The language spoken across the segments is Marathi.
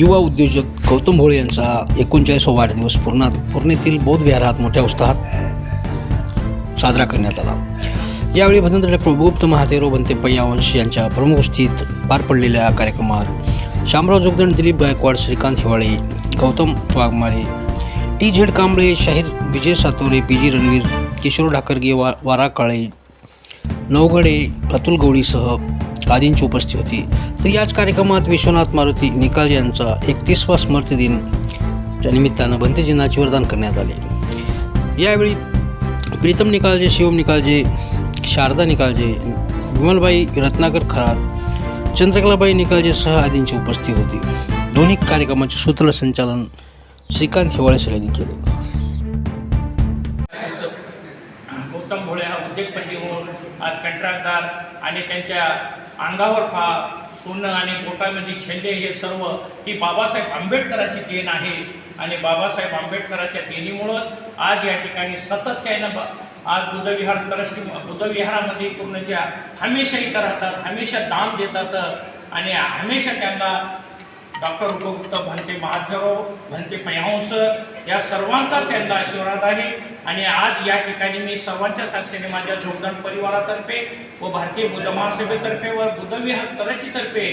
युवा उद्योजक गौतम भोळे यांचा एकोणचाळीसवा वाढदिवस पूर्णात पूर्णेतील बौद्ध मोठ्या उत्साहात साजरा करण्यात आला. यावेळी भदंत प्रभुगुप्त महादेव महादेवराव बनते पय्यावंश यांच्या प्रमुख पार पडलेल्या कार्यक्रमात शामराव जोगदंड दिलीप गायकवाड श्रीकांत हिवाळे गौतम वाघमारे टी झेड कांबळे शाहीर विजय सातोरे पी जी रणवीर किशोर ढाकरगे वा वारा काळे नवगडे अतुल गवळीसह आदींची उपस्थिती होती. तर याच कार्यक्रमात विश्वनाथ मारुती निकाल यांचा एकतीसवा स्मृती दिनच्या निमित्तानं भंतेजींनाचे वरदान करण्यात आले. यावेळी प्रीतम निकालजे शिवम निकालजे शारदा निकालजे विमलबाई रत्नाकर खरात चंद्रकलाबाई निकालजेसह आदींची उपस्थिती होती. दोन्ही कार्यक्रमाचे सूत्रसंचालन श्रीकांत हिवाळे सरांनी केले. गौतम भोळे हा उद्योगपती होऊन आज कंत्राटदार आणि त्यांच्या अंगावर फा सोनं आणि बोटामध्ये छेल्ले हे सर्व ही बाबासाहेब आंबेडकराची देण आहे. आणि बाबासाहेब आंबेडकराच्या देणीमुळंच आज या ठिकाणी सतत त्यानं ब- आज बुद्धविहार ट्रस्टी बुद्धविहारामध्ये पूर्ण ज्या हमेशा इथं राहतात हमेशा दान देतात आणि हमेशा त्यांना डॉक्टर उपगुप्त भंते महादेवराव भंते पयांस या सर्वांचा त्यांना आशीर्वाद आहे. आणि आज या ठिकाणी मी सर्वांच्या साक्षीने माझ्या जोगदान परिवारातर्फे व भारतीय बुद्ध महासभेतर्फे व बुद्धविहार ट्रस्टीतर्फे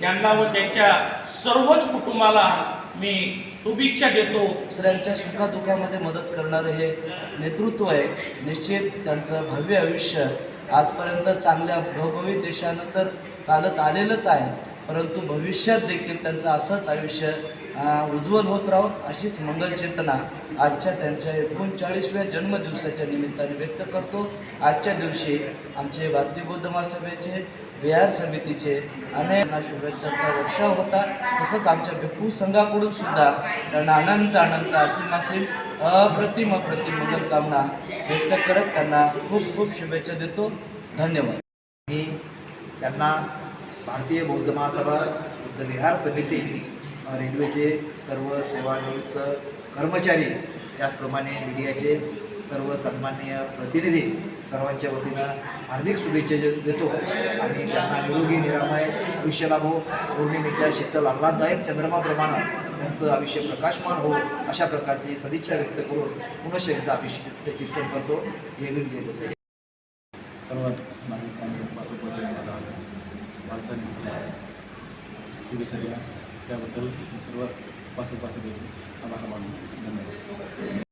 त्यांना व त्यांच्या सर्वच कुटुंबाला मी शुभेच्छा देतो. दुसऱ्यांच्या सुखादुखामध्ये मदत करणारं हे नेतृत्व आहे. निश्चित त्यांचं भव्य आयुष्य आजपर्यंत चांगल्या घवघवीत देशानं तर चालत आलेलंच आहे. परंतु भविष्यात देखील त्यांचं असंच आयुष्य उज्ज्वल होत राहो अशीच मंगल चेतना आजच्या त्यांच्या एकोणचाळीसव्या जन्मदिवसाच्या निमित्ताने व्यक्त करतो. आजच्या दिवशी आमचे भारतीय बौद्ध महासभेचे विहार समितीचे अनेक शुभेच्छांचा वर्षा होता. तसंच आमच्या भिक्खू संघाकडून सुद्धा त्यांना अनंत अनंत असीम असीम अप्रतिम अप्रतिम मंगल कामना व्यक्त करत त्यांना खूप खूप शुभेच्छा देतो. धन्यवाद. मी त्यांना भारतीय बौद्ध महासभा बुद्ध विहार समिती रेल्वेचे सर्व सेवानिवृत्त कर्मचारी त्याचप्रमाणे मीडियाचे सर्व सन्माननीय प्रतिनिधी सर्वांच्या वतीनं हार्दिक शुभेच्छा देतो. आणि त्यांना निरोगी निरामय आयुष्य लाभो पौर्णिमेच्या शीतल आल्हाददायक चंद्रमाप्रमाणे त्यांचं आयुष्य प्रकाशमान हो अशा प्रकारची सदिच्छा व्यक्त करून पुनश्च एकदा अभिषेक चिंतन करतो. जय भीम जय बुद्ध सर्वात नागरिकांनी पासपोर्ट मला वारसा शुभेच्छा दिल्या त्याबद्दल सर्व पासपोर्ट आभार मानतो धन्यवाद